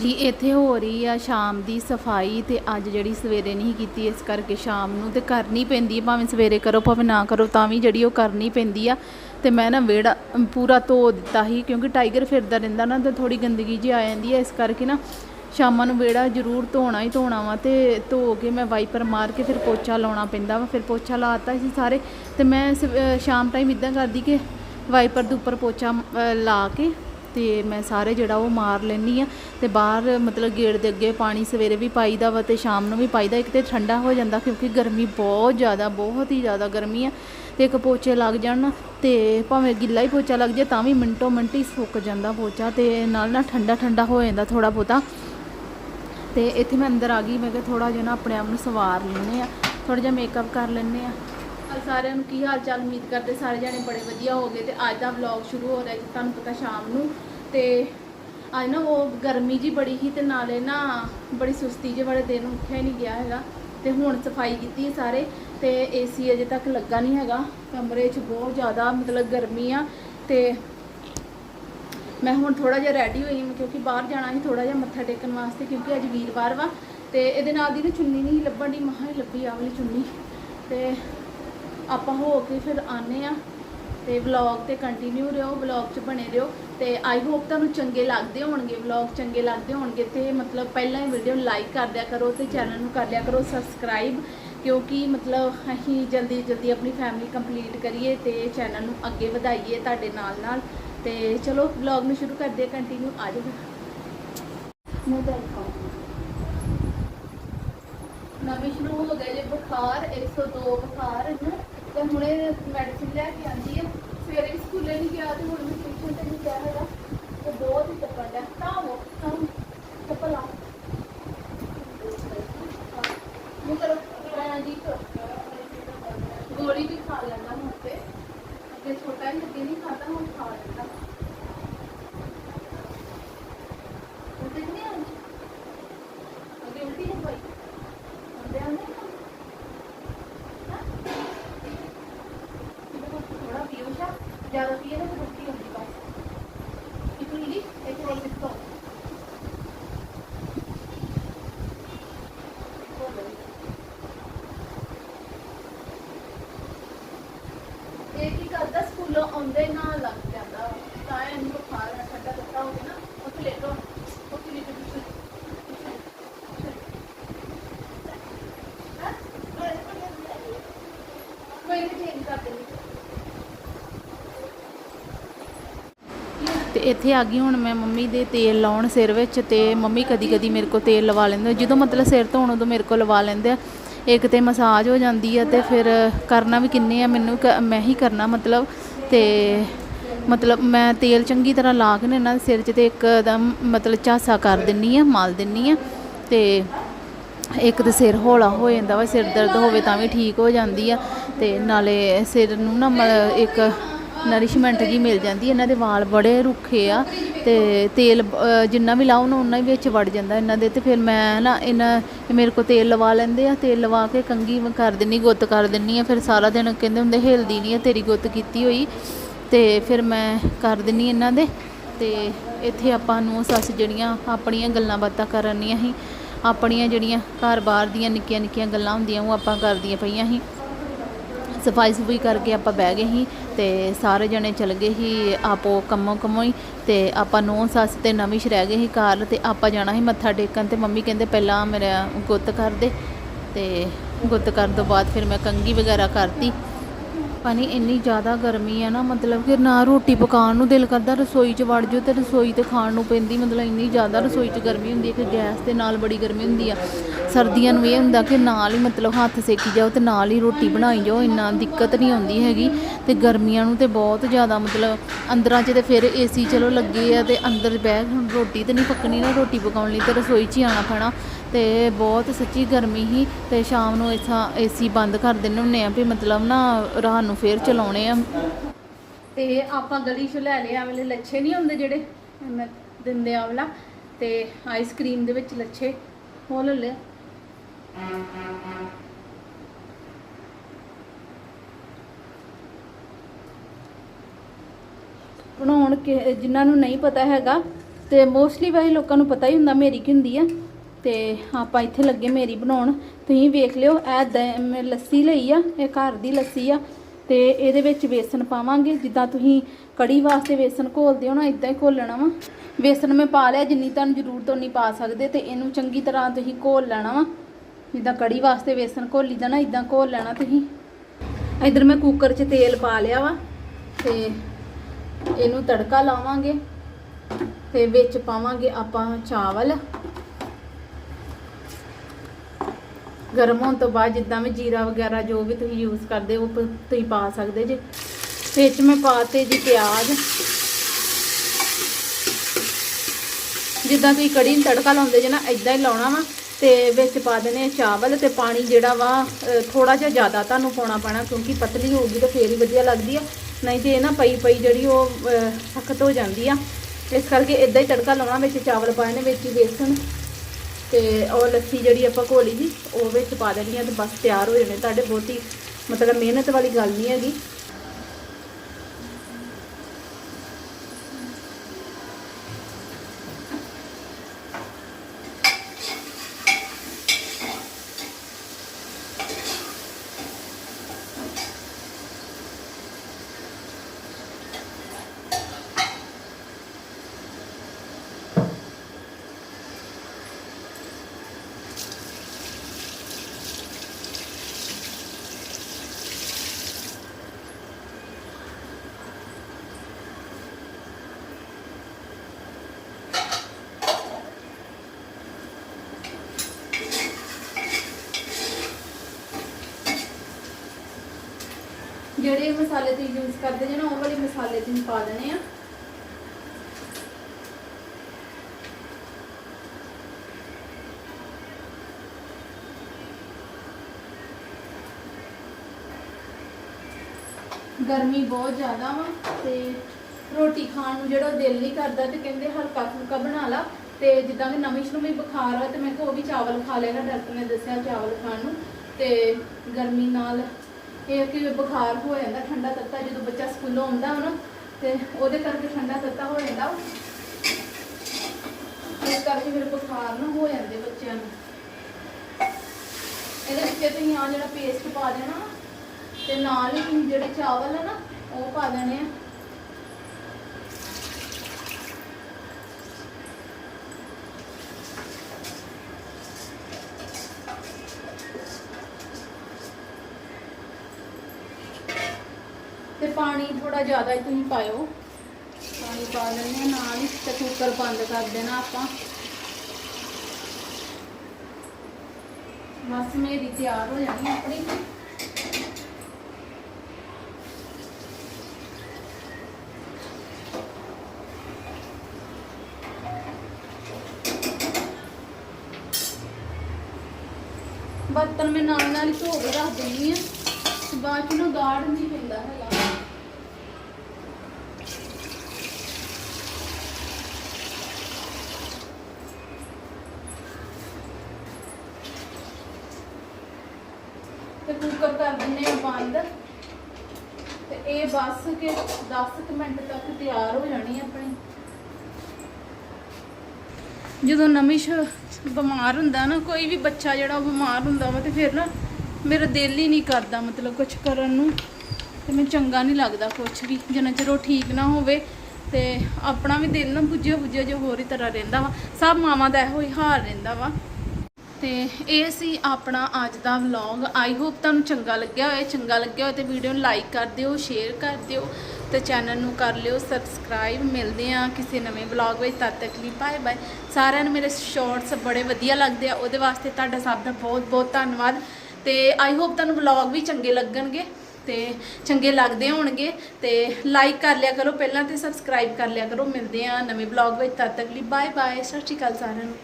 ਜੀ ਇੱਥੇ ਹੋ ਰਹੀ ਆ ਸ਼ਾਮ ਦੀ ਸਫ਼ਾਈ ਤੇ ਅੱਜ ਜਿਹੜੀ ਸਵੇਰੇ ਨਹੀਂ ਕੀਤੀ ਇਸ ਕਰਕੇ ਸ਼ਾਮ ਨੂੰ ਤੇ ਕਰਨੀ ਪੈਂਦੀ ਹੈ ਭਾਵੇਂ ਸਵੇਰੇ ਕਰੋ ਭਾਵੇਂ ਨਾ ਕਰੋ ਤਾਂ ਵੀ ਜਿਹੜੀ ਉਹ ਕਰਨੀ ਪੈਂਦੀ ਆ। ਤੇ ਮੈਂ ਨਾ ਵਿਹੜਾ ਪੂਰਾ ਧੋ ਦਿੱਤਾ ਸੀ ਕਿਉਂਕਿ ਟਾਈਗਰ ਫਿਰਦਾ ਰਹਿੰਦਾ ਨਾ ਤੇ ਥੋੜੀ ਗੰਦਗੀ ਜੀ ਆ ਜਾਂਦੀ ਹੈ ਇਸ ਕਰਕੇ ਨਾ ਸ਼ਾਮਾਂ ਨੂੰ ਵਿਹੜਾ ਜ਼ਰੂਰ ਧੋਣਾ ਹੀ ਧੋਣਾ ਵਾ ਤੇ ਧੋ ਕੇ ਮੈਂ ਵਾਈਪਰ ਮਾਰ ਕੇ ਫਿਰ ਪੋਚਾ ਲਾਉਣਾ ਪੈਂਦਾ ਵਾ ਫਿਰ ਪੋਚਾ ਲਾਤਾ ਸੀ ਸਾਰੇ ਤੇ ਮੈਂ ਸਵ- ਸ਼ਾਮ ਟਾਈਮ ਇਦਾਂ ਕਰਦੀ ਕਿ ਵਾਈਪਰ ਦੇ ਉੱਪਰ ਪੋਚਾ ਅਹ, ਲਾ ਕੇ ਤੇ ਮੈਂ ਸਾਰੇ ਜਿਹੜਾ ਉਹ ਮਾਰ ਲੈਣੀ ਆ ਤੇ ਬਾਹਰ ਮਤਲਬ ਗੇਟ ਦੇ ਅੱਗੇ ਪਾਣੀ ਸਵੇਰੇ ਵੀ ਪਾਈਦਾ ਵਾ ਤੇ ਸ਼ਾਮ ਨੂੰ ਵੀ ਪਾਈਦਾ, ਇੱਕ ਤੇ ਠੰਡਾ ਹੋ ਜਾਂਦਾ ਕਿਉਂਕਿ ਗਰਮੀ ਬਹੁਤ ਜ਼ਿਆਦਾ, ਬਹੁਤ ਹੀ ਜ਼ਿਆਦਾ ਗਰਮੀ ਆ ਤੇ ਇੱਕ ਪੋਚੇ ਲੱਗ ਜਾਣ ਨਾ ਤੇ ਭਾਵੇਂ ਗਿੱਲਾ ਹੀ ਪੋਚਾ ਲੱਗ ਜਾਏ ਤਾਂ ਵੀ ਮਿੰਟੋ ਮਿੰਟ ਹੀ ਸੁੱਕ ਜਾਂਦਾ ਪੋਚਾ ਤੇ ਨਾਲ ਨਾ ਠੰਡਾ ਠੰਡਾ ਹੋ ਜਾਂਦਾ ਥੋੜਾ ਬਹੁਤਾ। ਤੇ ਇੱਥੇ ਮੈਂ ਅੰਦਰ ਆ ਗਈ, ਮੈਂ ਕਿਹਾ ਥੋੜਾ ਜਿਹਾ ਨਾ ਆਪਣੇ ਆਪ ਨੂੰ ਸਵਾਰ ਲੈਂਦੇ ਆ ਥੋੜਾ ਜਿਹਾ ਮੇਕਅਪ ਕਰ ਲੈਂਦੇ ਆ ਔਰ ਸਾਰਿਆਂ ਨੂੰ ਕੀ ਹਾਲ ਚਾਲ ਉਮੀਦ ਕਰਦੇ? ਸਾਰੇ ਜਾਣੇ ਬੜੇ ਵਧੀਆ ਹੋਗੇ ਤੇ ਅੱਜ ਦਾ ਵਲੌਗ ਸ਼ੁਰੂ ਹੋ ਰਿਹਾ ਜੀ ਤੁਹਾਨੂੰ ਪਤਾ ਸ਼ਾਮ ਨੂੰ ਤੇ ਅੱਜ ਨਾ ਉਹ ਗਰਮੀ ਜੀ ਬੜੀ ਸੀ ਤੇ ਨਾਲੇ ਨਾ ਬੜੀ ਸੁਸਤੀ ਜਿਹੇ ਵਾਲੇ ਦਿਨ ਉੱਠਿਆ ਹੀ ਨਹੀਂ ਗਿਆ ਹੈਗਾ ਤੇ ਹੁਣ ਸਫ਼ਾਈ ਕੀਤੀ ਹੈ ਸਾਰੇ ਤੇ ਏਸੀ ਅਜੇ ਤੱਕ ਲੱਗਾ ਨਹੀਂ ਹੈਗਾ, ਕਮਰੇ 'ਚ ਬਹੁਤ ਜ਼ਿਆਦਾ ਮਤਲਬ ਗਰਮੀ ਆ ਤੇ ਮੈਂ ਹੁਣ ਥੋੜਾ ਜਿਹਾ ਰੈਡੀ ਹੋਈ ਕਿਉਂਕਿ ਬਾਹਰ ਜਾਣਾ ਸੀ ਥੋੜਾ ਜਿਹਾ ਮੱਥਾ ਟੇਕਣ ਵਾਸਤੇ ਕਿਉਂਕਿ ਅੱਜ ਵੀਰਵਾਰ ਵਾ ਤੇ ਇਹਦੇ ਨਾਲ ਦੀ ਨਾ ਚੁੰਨੀ ਨਹੀਂ ਲੱਭਣ ਦੀ, ਮਹਾ ਹੀ ਲੱਭੀ ਆ ਵਾਲੀ ਚੁੰਨੀ ਤੇ ਆਪਾਂ ਹੋ ਕੇ ਫਿਰ ਆਨੇ ਆ ਤੇ ਵਲੌਗ ਤੇ ਕੰਟੀਨਿਊ ਰਹੋ ਵਲੌਗ 'ਚ ਬਣੇ ਰਹੋ ਤੇ ਆਈ ਹੋਪ ਤੁਹਾਨੂੰ ਚੰਗੇ ਲੱਗਦੇ ਹੋਣਗੇ ਵਲੌਗ ਚੰਗੇ ਲੱਗਦੇ ਹੋਣਗੇ ਤੇ ਮਤਲਬ ਪਹਿਲਾਂ ਹੀ ਵੀਡੀਓ ਲਾਈਕ ਕਰ ਦਿਆ ਕਰੋ ਤੇ ਚੈਨਲ ਨੂੰ ਕਰ ਲਿਆ ਕਰੋ ਸਬਸਕ੍ਰਾਈਬ ਕਿਉਂਕਿ ਮਤਲਬ ਅਸੀਂ ਜਲਦੀ ਜਲਦੀ ਆਪਣੀ ਫੈਮਿਲੀ ਕੰਪਲੀਟ ਕਰੀਏ ਤੇ ਚੈਨਲ ਨੂੰ ਅੱਗੇ ਵਧਾਈਏ ਤੁਹਾਡੇ ਨਾਲ ਨਾਲ ਤੇ ਚਲੋ ਵਲੌਗ ਨੂੰ ਸ਼ੁਰੂ ਕਰਦੇ ਕੰਟੀਨਿਊ ਆ ਜਾਓ ਮੂੰਹ ਤੇ ਦਿਖਾਓ ਨਵੇਂ ਸ਼ੁਰੂ ਹੋ ਗਏ ਜੇ, ਬੁਖਾਰ 102 ਬੁਖਾਰ ਇਹਨੂੰ ਤੇ ਹੁਣੇ ਮੈਡੀਸਿਨ ਲੈ ਕੇ ਆਂਦੀ ਹੈ ਸਵੇਰੇ ਵੀ ਸਕੂਲੇ ਨਹੀਂ ਗਿਆ ਤੇ ਹੁਣ ਵੀ ਟਿਊਸ਼ਨ ਤੇ ਨਹੀਂ ਗਿਆ ਹੈਗਾ। ਤੇ ਬਹੁਤ ਹੀ ਤੱਪਾ ਲਿਆ ਤਾਂ ਉਹ ਤਾਂ ਤੱਪਾ ਲਾ। ਮੈਂ ਕਰੋ। ਮੈਂ ਜੀ ਗੋਲੀ ਵੀ ਖਾ ਲੈਂਦਾ ਹੁਣ ਤੇ। ਅੱਗੇ ਛੋਟਾ ਹੀ ਅੱਗੇ ਨਹੀਂ ਖਾਦਾ, ਹੁਣ ਖਾ ਲੈਂਦਾ ਉਲਟੀ ਨਹੀਂ ਆਉਂਦੀ ਅੱਗੇ ਉਲਟੀ ਨਹੀਂ ਹੋਈ ਹੁੰਦੇ ਆਉਂਦੇ ਥੋੜਾ ਪੀਓ ਸ਼ਾ ਜ਼ਿਆਦਾ ਪੀਏ ਨਾ ਤਾਂ ਉਲਟੀ ਹੁੰਦੀ ਬਸ। ਇੱਕ ਮਿਲੀ ਇੱਕ ਹੋਰ ਸਿੱਖੋ ਇਹ ਕੀ ਕਰਦਾ? ਸਕੂਲੋਂ ਆਉਂਦੇ ਨਾਲ ਲੱਗ ਜਾਂਦਾ। ਤਾਂ ਇਹਨੂੰ ਬੁਖਾਰ ਆ, ਠੰਡਾ ਲੱਗਾ ਹੋ ਨਾ, ਉੱਥੇ ਲੈ ਲਓ ਉੱਥੇ ਲੈ ਲਓ ਕੋਈ ਨਹੀਂ ਚੇਂਜ ਕਰ ਦੇਣੀ ਤੇ ਇੱਥੇ ਆ ਗਈ, ਹੁਣ ਮੈਂ ਮੰਮੀ ਦੇ ਤੇਲ ਲਾਉਣ ਸਿਰ ਵਿੱਚ ਤੇ ਮੰਮੀ ਕਦੀ ਕਦੀ ਮੇਰੇ ਕੋਲ ਤੇਲ ਲਵਾ ਲੈਂਦੇ ਜਦੋਂ ਮਤਲਬ ਸਿਰ ਧੋਣ ਉਦੋਂ ਮੇਰੇ ਕੋਲ ਲਵਾ ਲੈਂਦੇ ਆ। ਇੱਕ ਤੇ ਮਸਾਜ ਹੋ ਜਾਂਦੀ ਆ ਤੇ ਫਿਰ ਕਰਨਾ ਵੀ ਕਿੰਨੇ ਆ, ਮੈਨੂੰ ਕ- ਮੈਂ ਹੀ ਕਰਨਾ ਮਤਲਬ ਤੇ ਮਤਲਬ ਮੈਂ ਤੇਲ ਚੰਗੀ ਤਰ੍ਹਾਂ ਲਾ ਕੇ ਨਾ ਇਹਨਾਂ ਦੇ ਸਿਰ 'ਚ ਤੇ ਇੱਕਦਮ ਮਤਲਬ ਝਾਸਾ ਕਰ ਦਿੰਨੀ ਆ, ਮਾਲ ਦਿੰਨੀ ਆ ਤੇ ਇੱਕ ਤੇ ਸਿਰ ਹੌਲਾ ਹੋ ਜਾਂਦਾ ਵਾ, ਸਿਰ ਦਰਦ ਹੋਵੇ ਤਾਂ ਵੀ ਠੀਕ ਹੋ ਜਾਂਦੀ ਆ ਤੇ ਨਾਲੇ ਸਿਰ ਨੂੰ ਨਾ ਮ- ਇੱਕ ਨਰਿਸ਼ਮੈਂਟ ਜੀ ਮਿਲ ਜਾਂਦੀ, ਇਹਨਾਂ ਦੇ ਵਾਲ ਬੜੇ ਰੁੱਖੇ ਆ ਤੇ ਤੇਲ ਜਿੰਨਾ ਵੀ ਲਾਓ ਨਾ ਉਹਨਾਂ ਹੀ ਵਿੱਚ ਵੜ ਜਾਂਦਾ ਇਹਨਾਂ ਦੇ ਤੇ ਫਿਰ ਮੈਂ ਨਾ ਇਹਨਾਂ, ਮੇਰੇ ਕੋਲ ਤੇਲ ਲਵਾ ਲੈਂਦੇ ਆ, ਤੇਲ ਲਵਾ ਕੇ ਕੰਗੀ ਕਰ ਦਿੰਨੀ, ਗੁੱਤ ਕਰ ਦਿੰਨੀ ਆ, ਫਿਰ ਸਾਰਾ ਦਿਨ ਕਹਿੰਦੇ ਹੁੰਦੇ ਹਿਲਦੀ ਨਹੀਂ ਆ, ਤੇਰੀ ਗੁੱਤ ਕੀਤੀ ਹੋਈ। ਤੇ ਫਿਰ ਮੈਂ ਕਰ ਦਿੰਨੀ ਇਹਨਾਂ ਦੇ ਤੇ ਇੱਥੇ ਆਪਾਂ ਨੂੰ ਸੱਸ ਜਿਹੜੀਆਂ ਆਪਣੀਆਂ ਗੱਲਾਂ ਬਾਤਾਂ ਕਰਨੀਆਂ ਸੀ, ਆਪਣੀਆਂ ਜਿਹੜੀਆਂ ਘਰ-ਬਾਰ ਦੀਆਂ ਨਿੱਕੀਆਂ ਨਿੱਕੀਆਂ ਗੱਲਾਂ ਹੁੰਦੀਆਂ ਉਹ ਆਪਾਂ ਕਰਦੀਆਂ ਪਈਆਂ ਸੀ। ਸਫ਼ਾਈ ਸੁਫਾਈ ਕਰਕੇ ਆਪਾਂ ਬਹਿ ਗਏ ਸੀ ਤੇ ਸਾਰੇ ਜਣੇ ਚਲ ਗਏ ਸੀ ਆਪੋ ਕੰਮੋ ਕੰਮੋ ਹੀ ਤੇ ਆਪਾਂ ਨੂੰ ਸੱਸ ਤੇ ਨਵੀਂ ਰਹਿ ਗਏ ਸੀ ਘਰ ਤੇ ਆਪਾਂ ਜਾਣਾ ਸੀ ਮੱਥਾ ਟੇਕਣ ਤੇ ਮੰਮੀ ਕਹਿੰਦੇ ਪਹਿਲਾਂ ਮੇਰਾ ਗੁੱਤ ਕਰ ਦੇ ਤੇ ਗੁੱਤ ਕਰਨ ਤੋਂ ਬਾਅਦ ਫਿਰ ਮੈਂ ਕੰਗੀ ਵਗੈਰਾ ਕਰਤੀ। ਪਾਣੀ ਇੰਨੀ ਜ਼ਿਆਦਾ ਗਰਮੀ ਆ ਨਾ, ਮਤਲਬ ਕਿ ਨਾ ਰੋਟੀ ਪਕਾਉਣ ਨੂੰ ਦਿਲ ਕਰਦਾ, ਰਸੋਈ 'ਚ ਵੜ ਜਾਓ ਤੇ ਰਸੋਈ ਤੇ ਖਾਣ ਨੂੰ ਪੈਂਦੀ, ਮਤਲਬ ਇੰਨੀ ਜ਼ਿਆਦਾ ਰਸੋਈ 'ਚ ਗਰਮੀ ਹੁੰਦੀ ਹੈ ਕਿ ਗੈਸ ਦੇ ਨਾਲ ਬੜੀ ਗਰਮੀ ਹੁੰਦੀ ਆ। ਸਰਦੀਆਂ ਨੂੰ ਇਹ ਹੁੰਦਾ ਕਿ ਨਾਲ ਹੀ ਮਤਲਬ ਹੱਥ ਸੇਕੀ ਜਾਓ ਤੇ ਨਾਲ ਹੀ ਰੋਟੀ ਬਣਾਈ ਜਾਓ, ਇੰਨਾ ਦਿੱਕਤ ਨਹੀਂ ਆਉਂਦੀ ਹੈਗੀ। ਤੇ ਗਰਮੀਆਂ ਨੂੰ ਤੇ ਬਹੁਤ ਜ਼ਿਆਦਾ ਮਤਲਬ ਅੰਦਰਾਂ 'ਚ ਤੇ ਫਿਰ ਏਸੀ ਚਲੋ ਲੱਗੇ ਆ ਤੇ ਅੰਦਰ ਬਹਿ ਹੁਣ ਰੋਟੀ ਤੇ ਨਹੀਂ ਪੱਕਣੀ ਨਾ ਰੋਟੀ ਪਕਾਉਣ ਲਈ ਤੇ ਰਸੋਈ 'ਚ ਹੀ ਆਉਣਾ ਪੈਣਾ। ਤੇ ਬਹੁਤ ਸੱਚੀ ਗਰਮੀ ਸੀ ਤੇ ਸ਼ਾਮ ਨੂੰ ਇਥਾਂ ਏਸੀ ਬੰਦ ਕਰ ਦਿੰਦੇ ਹੁੰਨੇ ਆ ਵੀ ਮਤਲਬ ਨਾ ਰਾਤ ਨੂੰ ਫੇਰ ਚਲਾਉਣੇ ਆ। ਤੇ ਆਪਾਂ ਗਲੀ 'ਚ ਲੈ ਲਿਆ ਵਾਲੇ ਲੱਛੇ ਨਹੀਂ ਹੁੰਦੇ ਜਿਹੜੇ? ਮੈਂ ਦਿੰਦੇ ਆ ਵਾਲਾ। ਤੇ ਆਈਸਕ੍ਰੀਮ ਦੇ ਵਿੱਚ ਲੱਛੇ। ਉਹ ਲੈ ਲਿਆ। ਬਣਾਉਣ ਕਿ ਜਿਨ੍ਹਾਂ ਨੂੰ ਨਹੀਂ ਪਤਾ ਹੈਗਾ, ਤੇ ਮੋਸਟਲੀ ਵੈਸੇ ਲੋਕਾਂ ਨੂੰ ਪਤਾ ਹੀ ਹੁੰਦਾ ਮੇਰੀ ਕੀ ਹੁੰਦੀ ਆ। ਤੇ ਆਪਾਂ ਇੱਥੇ ਲੱਗੇ ਮੇਰੀ ਬਣਾਉਣ। ਤੁਸੀਂ ਵੇਖ ਲਿਓ, ਇਹ ਦ- ਮੈਂ ਲੱਸੀ ਲਈ ਆ, ਇਹ ਘਰ ਦੀ ਲੱਸੀ ਆ। ਤੇ ਇਹਦੇ ਵਿੱਚ ਵੇਸਣ ਪਾਵਾਂਗੇ, ਜਿੱਦਾਂ ਤੁਸੀਂ ਕੜੀ ਵਾਸਤੇ ਵੇਸਣ ਘੋਲਦੇ ਹੋ ਨਾ ਇਦਾਂ ਹੀ ਘੋਲਣਾ ਵਾ। ਵੇਸਣ ਮੈਂ ਪਾ ਲਿਆ, ਜਿੰਨੀ ਤੁਹਾਨੂੰ ਜ਼ਰੂਰਤ ਉਨੀ ਪਾ ਸਕਦੇ, ਤੇ ਇਹਨੂੰ ਚੰਗੀ ਤਰ੍ਹਾਂ ਤੁਸੀਂ ਘੋਲ ਲੈਣਾ ਵਾ। ਜਿੱਦਾਂ ਕੜੀ ਵਾਸਤੇ ਵੇਸਣ ਘੋਲੀਦਾ ਨਾ ਇਦਾਂ ਘੋਲ ਲੈਣਾ ਤੁਸੀਂ। ਇਧਰ ਮੈਂ ਕੁੱਕਰ 'ਚ ਤੇਲ ਪਾ ਲਿਆ ਵਾ, ਤੇ ਇਹਨੂੰ ਤੜਕਾ ਲਾਵਾਂਗੇ, ਤੇ ਵਿੱਚ ਪਾਵਾਂਗੇ ਆਪਾਂ ਚਾਵਲ। ਗਰਮ ਹੋਣ ਤੋਂ ਬਾਅਦ ਜਿੱਦਾਂ ਵੀ ਜੀਰਾ ਵਗੈਰਾ ਜੋ ਵੀ ਤੁਸੀਂ ਯੂਜ਼ ਕਰਦੇ ਉਹ ਤੁਸੀਂ ਪਾ ਸਕਦੇ ਜੇ। ਵਿੱਚ ਮੈਂ ਪਾਤੇ ਜੀ ਪਿਆਜ਼। ਜਿੱਦਾਂ ਤੁਸੀਂ ਕੜੀ ਨੂੰ ਤੜਕਾ ਲਾਉਂਦੇ ਜੇ ਨਾ ਇਦਾਂ ਹੀ ਲਾਉਣਾ ਵਾ। ਤੇ ਵਿੱਚ ਪਾ ਦੇਣੇ ਚਾਵਲ ਤੇ ਪਾਣੀ ਜਿਹੜਾ ਵਾ ਥੋੜਾ ਜਿਹਾ ਜ਼ਿਆਦਾ ਤੁਹਾਨੂੰ ਪਾਉਣਾ ਪੈਣਾ, ਕਿਉਂਕਿ ਪਤਲੀ ਹੋਊਗੀ ਤਾਂ ਫੇਰ ਹੀ ਵਧੀਆ ਲੱਗਦੀ ਆ। ਨਹੀਂ ਤੇ ਇਹ ਨਾ ਪਈ ਪਈ ਜਿਹੜੀ ਉਹ ਸਖਤ ਹੋ ਜਾਂਦੀ ਆ। ਇਸ ਕਰਕੇ ਇਦਾਂ ਹੀ ਤੜਕਾ ਲਾਉਣਾ ਵਿੱਚ ਚਾਵਲ ਪਾਏ ਵਿੱਚ ਹੀ ਬੇਸਣ। ਤੇ ਉਹ ਲੱਸੀ ਜਿਹੜੀ ਆਪਾਂ ਘੋਲੀ ਸੀ ਉਹ ਵਿੱਚ ਪਾ ਦੇਣੀ ਆ ਤੇ ਬਸ ਤਿਆਰ ਹੋ ਜਾਣੇ ਤੁਹਾਡੇ ਬਹੁਤੀ ਮਤਲਬ ਮਿਹਨਤ ਵਾਲੀ ਗੱਲ ਨਹੀਂ ਹੈਗੀ। ਜਿਹੜੇ ਮਸਾਲੇ ਤੁਸੀਂ ਯੂਜ਼ ਕਰਦੇ ਜੇ ਨਾ, ਉਹ ਵਾਲੇ ਮਸਾਲੇ ਤੁਸੀਂ ਪਾ ਦੇਣੇ ਆ। ਗਰਮੀ ਬਹੁਤ ਜ਼ਿਆਦਾ ਵਾ ਤੇ ਰੋਟੀ ਖਾਣ ਨੂੰ ਜਿਹੜਾ ਦਿਲ ਨਹੀਂ ਕਰਦਾ ਤੇ ਕਹਿੰਦੇ ਹਲਕਾ ਫੁਲਕਾ ਬਣਾ ਲਾ। ਤੇ ਜਿੱਦਾਂ ਕਿ ਨਵੀਂ ਨੂੰ ਵੀ ਬੁਖਾਰ ਆ ਤੇ ਮੈਂ ਕਿਹਾ ਉਹ ਵੀ ਚਾਵਲ ਖਾ ਲੈਣਾ, ਡਾਕਟਰ ਨੇ ਦੱਸਿਆ ਚਾਵਲ ਖਾਣ ਨੂੰ। ਤੇ ਗਰਮੀ ਨਾਲ ਇਹ ਕਿ ਬੁਖਾਰ ਹੋ ਜਾਂਦਾ, ਠੰਡਾ ਤੱਤਾ, ਜਦੋਂ ਬੱਚਾ ਸਕੂਲੋਂ ਆਉਂਦਾ ਨਾ ਤੇ ਉਹਦੇ ਕਰਕੇ ਠੰਡਾ ਤੱਤਾ ਹੋ ਜਾਂਦਾ ਇਸ ਕਰਕੇ ਫਿਰ ਬੁਖਾਰ ਨਾ ਹੋ ਜਾਂਦੇ ਬੱਚਿਆਂ ਨੂੰ। ਇਹਦੇ ਵਿੱਚ ਤੁਸੀਂ ਆ ਜਿਹੜਾ ਪੇਸਟ ਪਾ ਦੇਣਾ, ਤੇ ਨਾਲ ਹੀ ਤੁਸੀਂ ਜਿਹੜੇ ਚਾਵਲ ਆ ਨਾ, ਉਹ ਪਾ ਦੇਣੇ ਆ। ਪਾਣੀ ਥੋੜਾ ਜ਼ਿਆਦਾ ਹੀ ਤੁਸੀਂ ਪਾਇਓ। ਪਾਣੀ ਪਾ ਲੈਣੇ ਆ ਨਾਲ ਹੀ, ਤੇ ਕੁੱਕਰ ਬੰਦ ਕਰ ਦੇਣਾ ਆਪਾਂ। ਬਸ ਮੇਰੀ ਤਿਆਰ ਹੋ ਜਾਣੀ ਆਪਣੀ। ਬਰਤਨ ਮੈਂ ਨਾਲ ਨਾਲ ਧੋ ਕੇ ਰੱਖ ਦਿੰਦੀ ਆ ਬਾਅਦ ਚ ਨਾ ਗਾੜ ਨਹੀਂ ਪੈਂਦਾ ਹੈਗਾ ਤੇ ਕੁੱਕਰ ਕਰ ਦਿੰਨੇ ਤੇ ਇਹ ਬਸ ਕੇ 10 ਮਿੰਟ ਤੱਕ ਤਿਆਰ ਹੋ ਜਾਣੀ ਆਪਣੀ। ਜਦੋਂ ਨਮਿਸ਼ ਬਿਮਾਰ ਹੁੰਦਾ ਨਾ, ਕੋਈ ਵੀ ਬੱਚਾ ਜਿਹੜਾ ਬਿਮਾਰ ਹੁੰਦਾ ਵਾ ਤੇ ਫਿਰ ਨਾ ਮੇਰਾ ਦਿਲ ਹੀ ਨਹੀਂ ਕਰਦਾ ਮਤਲਬ ਕੁਝ ਕਰਨ ਨੂੰ। ਤੇ ਮੈਨੂੰ ਚੰਗਾ ਨਹੀਂ ਲੱਗਦਾ ਕੁਝ ਵੀ, ਜਿੰਨਾ ਚਿਰ ਉਹ ਠੀਕ ਨਾ ਹੋਵੇ। ਤੇ ਆਪਣਾ ਵੀ ਦਿਲ ਨਾ ਬੁੱਝਿਆ ਬੁੱਝਿਆ ਜੋ ਹੋਰ ਹੀ ਤਰ੍ਹਾਂ ਰਹਿੰਦਾ ਵਾ। ਸਭ ਮਾਵਾਂ ਦਾ ਇਹੋ ਹੀ ਹਾਲ ਰਹਿੰਦਾ ਵਾ। ਤੇ ਇਹ ਸੀ ਆਪਣਾ ਅੱਜ ਦਾ ਵਲੌਗ ਆਈ ਹੋਪ ਤੁਹਾਨੂੰ ਚੰਗਾ ਲੱਗਿਆ ਹੋਵੇ ਚੰਗਾ ਲੱਗਿਆ ਹੋਵੇ ਤੇ ਵੀਡੀਓ ਨੂੰ ਲਾਈਕ ਕਰ ਦਿਓ ਸ਼ੇਅਰ ਕਰ ਦਿਓ ਤੇ ਚੈਨਲ ਨੂੰ ਕਰ ਲਿਓ ਸਬਸਕ੍ਰਾਈਬ ਮਿਲਦੇ ਆ ਕਿਸੇ ਨਵੇਂ ਵਲੌਗ ਵਿੱਚ। ਤਦ ਤੱਕ ਲਈ ਬਾਏ ਬਾਏ ਸਾਰਿਆਂ ਨੂੰ ਮੇਰੇ ਸ਼ਾਰਟਸ ਬੜੇ ਵਧੀਆ ਲੱਗਦੇ ਆ। ਉਹਦੇ ਵਾਸਤੇ ਤੁਹਾਡਾ ਸਭ ਦਾ ਬਹੁਤ ਬਹੁਤ ਧੰਨਵਾਦ। ਤੇ ਆਈ ਹੋਪ ਤੁਹਾਨੂੰ ਵਲੌਗ ਵੀ ਚੰਗੇ ਲੱਗਣਗੇ ਤੇ ਚੰਗੇ ਲੱਗਦੇ ਹੋਣਗੇ ਤੇ ਲਾਈਕ ਕਰ ਲਿਆ ਕਰੋ। ਪਹਿਲਾਂ ਤੇ ਸਬਸਕ੍ਰਾਈਬ ਕਰ ਲਿਆ ਕਰੋ। ਮਿਲਦੇ ਆ ਨਵੇਂ ਵਲੌਗ ਵਿੱਚ। ਤਦ ਤੱਕ ਲਈ ਬਾਏ ਬਾਏ ਸਤਿ ਸ਼੍ਰੀ ਅਕਾਲ ਸਾਰਿਆਂ ਨੂੰ।